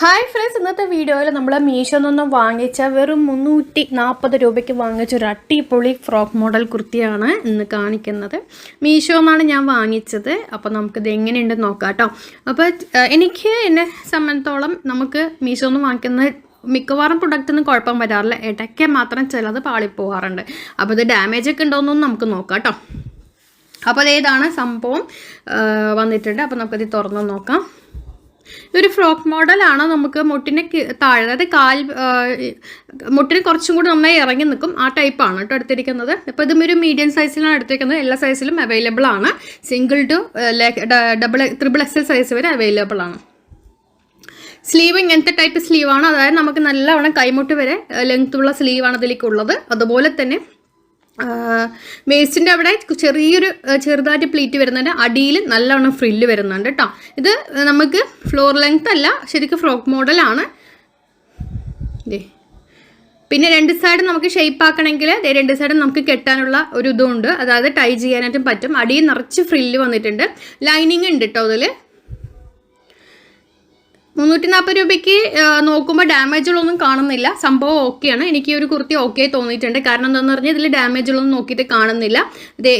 Hi friends ഇന്നത്തെ വീഡിയോയിൽ നമ്മൾ മീഷോ നിന്നും വാങ്ങിച്ച വെറും മുന്നൂറ്റി നാൽപ്പത് രൂപയ്ക്ക് വാങ്ങിച്ച ഒരു അട്ടിപ്പൊളി ഫ്രോക്ക് മോഡൽ കുർത്തിയാണ് ഇന്ന് കാണിക്കുന്നത്. മീഷോ എന്നാണ് ഞാൻ വാങ്ങിച്ചത്. അപ്പോൾ നമുക്കിത് എങ്ങനെയുണ്ടെന്ന് നോക്കാം കേട്ടോ. അപ്പോൾ എനിക്ക് എന്നെ സംബന്ധിച്ചോളം നമുക്ക് മീഷോ നിന്ന് വാങ്ങിക്കുന്ന മിക്കവാറും പ്രൊഡക്റ്റിന് കുഴപ്പം വരാറില്ല. ഇടയ്ക്ക് മാത്രം ചിലത് പാളിപ്പോവാറുണ്ട് അപ്പോൾ ഇത് ഡാമേജ് ഒക്കെ ഉണ്ടോയെന്നൊന്നും നമുക്ക് നോക്കാം കേട്ടോ. അപ്പോൾ അതേതാണ് സംഭവം വന്നിട്ടുണ്ട്. അപ്പോൾ നമുക്കത് തുറന്ന് നോക്കാം. ഇതൊരു ഫ്രോക്ക് മോഡലാണ് നമുക്ക് മുട്ടിനെ താഴെ അതായത് കാൽ മുട്ടിന് കുറച്ചും കൂടി നന്നായി ഇറങ്ങി നിൽക്കും ആ ടൈപ്പാണ് കേട്ടോ എടുത്തിരിക്കുന്നത്. ഇപ്പോൾ ഇതും ഒരു മീഡിയം സൈസിലാണ് എടുത്തിരിക്കുന്നത്. എല്ലാ സൈസിലും അവൈലബിൾ ആണ്. Single to double triple X L size വരെ അവൈലബിൾ ആണ്. സ്ലീവ് ഇങ്ങനത്തെ ടൈപ്പ് സ്ലീവാണ് അതായത് നമുക്ക് നല്ലവണ്ണം കൈമുട്ട് വരെ ലെങ്ത്തുള്ള സ്ലീവാണ് ഇതിലേക്ക് ഉള്ളത് അതുപോലെ തന്നെ വേസ്റ്റിന്റെ അവിടെ ചെറിയൊരു ചെറുതായിട്ട് പ്ലീറ്റ് വരുന്നുണ്ട്. അടിയിൽ നല്ലവണ്ണം ഫ്രില്ല് വരുന്നുണ്ട് കേട്ടോ ഇത് നമുക്ക് ഫ്ലോർ ലെങ്ത് അല്ല ശരിക്കും ഫ്രോക്ക് മോഡലാണ് പിന്നെ രണ്ട് സൈഡ് നമുക്ക് ഷേപ്പ് ആക്കണമെങ്കിൽ രണ്ട് സൈഡും നമുക്ക് കെട്ടാനുള്ള ഒരു ഇതുണ്ട്. അതായത് ടൈ ചെയ്യാനായിട്ടും പറ്റും. അടിയിൽ നിറച്ച് ഫ്രില്ല് വന്നിട്ടുണ്ട്. ലൈനിങ് ഉണ്ട് കേട്ടോ അതിൽ മുന്നൂറ്റി നാൽപ്പത് രൂപയ്ക്ക് നോക്കുമ്പോൾ ഡാമേജുകളൊന്നും കാണുന്നില്ല. സംഭവം ഓക്കെയാണ്. എനിക്ക് ഒരു കുർത്തി ഓക്കെ തോന്നിയിട്ടുണ്ട്. കാരണം എന്താണെന്ന് പറഞ്ഞാൽ ഇതിൽ ഡാമേജുകളൊന്നും നോക്കിയിട്ട് കാണുന്നില്ല.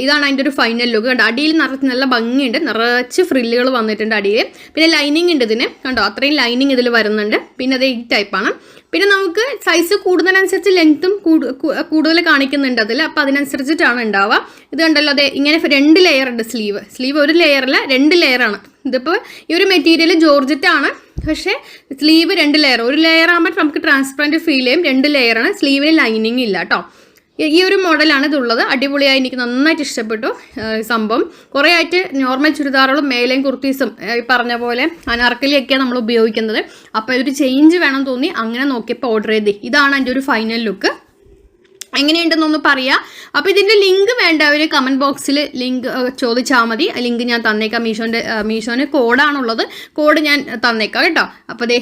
ഇതാണ് അതിന്റെ ഒരു ഫൈനൽ ലുക്ക് കണ്ടോ അടിയിൽ നിറച്ച് നല്ല ഭംഗിയുണ്ട്. നിറച്ച് ഫ്രില്ലുകൾ വന്നിട്ടുണ്ട് അടിയിൽ പിന്നെ ലൈനിങ് ഉണ്ട് ഇതിന്. കണ്ടോ അത്രയും ലൈനിങ് ഇതിൽ വരുന്നുണ്ട്. പിന്നെ അത് ഈ ടൈപ്പാണ് പിന്നെ നമുക്ക് സൈസ് കൂടുന്നതിനനുസരിച്ച് ലെങ്ത്തും കൂടുതൽ കാണിക്കുന്നുണ്ട് അതിൽ അപ്പോൾ അതിനനുസരിച്ചിട്ടാണ് ഉണ്ടാവുക. ഇത് കണ്ടല്ലോ അതെ ഇങ്ങനെ രണ്ട് ലെയർ ഉണ്ട് സ്ലീവ് സ്ലീവ് ഒരു ലെയറല്ല രണ്ട് ലെയറാണ് ഇതിപ്പോൾ ഈ ഒരു മെറ്റീരിയൽ ജോർജറ്റ് ആണ് പക്ഷേ സ്ലീവ് രണ്ട് ലെയർ ഒരു ലെയർ ആകുമ്പോൾ നമുക്ക് ട്രാൻസ്പെറന്റ് ഫീൽ ചെയ്യും. രണ്ട് ലെയറാണ് സ്ലീവിന് ലൈനിങ് ഇല്ല കേട്ടോ ഈ- ഒരു മോഡലാണ് ഇതുള്ളത്. അടിപൊളിയായി എനിക്ക് നന്നായിട്ട് ഇഷ്ടപ്പെട്ടു സംഭവം. കുറേ ആയിട്ട് നോർമൽ ചുരിദാറുകളും മേലയും കുർത്തീസും ഈ പറഞ്ഞ പോലെ അനാർക്കലിയൊക്കെയാണ് നമ്മൾ ഉപയോഗിക്കുന്നത്. അപ്പോൾ ഇതൊരു ചേഞ്ച് വേണം തോന്നി അങ്ങനെ നോക്കിയപ്പോൾ ഓർഡർ ചെയ്തേ. ഇതാണ് എന്റെ ഒരു ഫൈനൽ ലുക്ക് എങ്ങനെയുണ്ടെന്നൊന്ന് പറയാം. അപ്പോൾ ഇതിന്റെ ലിങ്ക് വേണ്ടവർ കമന്റ് ബോക്സിൽ ലിങ്ക് ചോദിച്ചാൽ മതി. ലിങ്ക് ഞാൻ തന്നേക്കാം. മീഷോന്റെ മീഷോന് കോഡാണുള്ളത്. കോഡ് ഞാൻ തന്നേക്കാം കേട്ടോ. അപ്പോൾ ദേ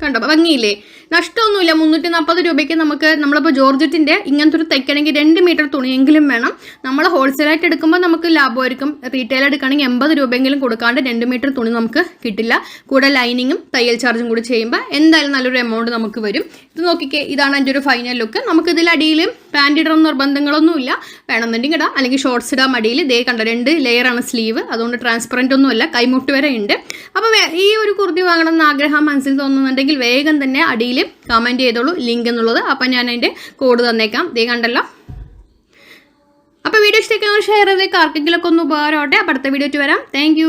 കണ്ടോ ഭംഗിയില്ലേ? നഷ്ടമൊന്നുമില്ല. മുന്നൂറ്റി നാൽപ്പത് രൂപയ്ക്ക് നമുക്ക് നമ്മളിപ്പോൾ ജോർജറ്റിന്റെ ഇങ്ങനത്തെ ഒരു തയ്ക്കണമെങ്കിൽ രണ്ട് മീറ്റർ തുണിയെങ്കിലും വേണം. നമ്മൾ ഹോൾസെയിലായിട്ട് എടുക്കുമ്പോൾ നമുക്ക് ലാഭമായിരിക്കും. റീറ്റെയിൽ എടുക്കുകയാണെങ്കിൽ എൺപത് രൂപയെങ്കിലും കൊടുക്കാണ്ട് രണ്ട് മീറ്റർ തുണി നമുക്ക് കിട്ടില്ല. കൂടെ ലൈനിങ്ങും തയ്യൽ ചാർജും കൂടി ചെയ്യുമ്പോൾ എന്തായാലും നല്ലൊരു എമൗണ്ട് നമുക്ക് വരും. ഇത് നോക്കിക്കേ ഇതാണ് എന്റെ ഒരു ഫൈനൽ ലുക്ക് നമുക്ക് ഇതിൽ അടിയിൽ പാന്റ് ഇടണം നിർബന്ധങ്ങളൊന്നുമില്ല. വേണമെന്നുണ്ടെങ്കിൽ ഇടാം. അല്ലെങ്കിൽ ഷോർട്സ് ഇടാം അടിയിൽ. ദേ കണ്ട രണ്ട് ലെയറാണ് സ്ലീവ് അതുകൊണ്ട് ട്രാൻസ്പെറന്റ് ഒന്നുമല്ല. കൈമുട്ട് വരെ ഉണ്ട്. അപ്പോൾ ഈ ഒരു കുർത്തി വാങ്ങണം എന്ന് ആഗ്രഹം മനസ്സിൽ തോന്നുന്നുണ്ടെങ്കിൽ വേഗം തന്നെ അടിയിൽ കമന്റ് ചെയ്തോളൂ. ലിങ്ക് എന്നുള്ളത്. അപ്പം ഞാൻ അതിന്റെ കോഡ് തന്നേക്കാം. ദേ കണ്ടല്ലോ. അപ്പോൾ വീഡിയോ ഇഷ്ടമൊക്കെ ഷെയർ ചെയ്തേക്ക് ആർക്കെങ്കിലുമൊക്കെ ഒന്ന് ഉപകാരമാവട്ടെ. അപ്പോൾ അടുത്ത വീഡിയോ വരാം. താങ്ക്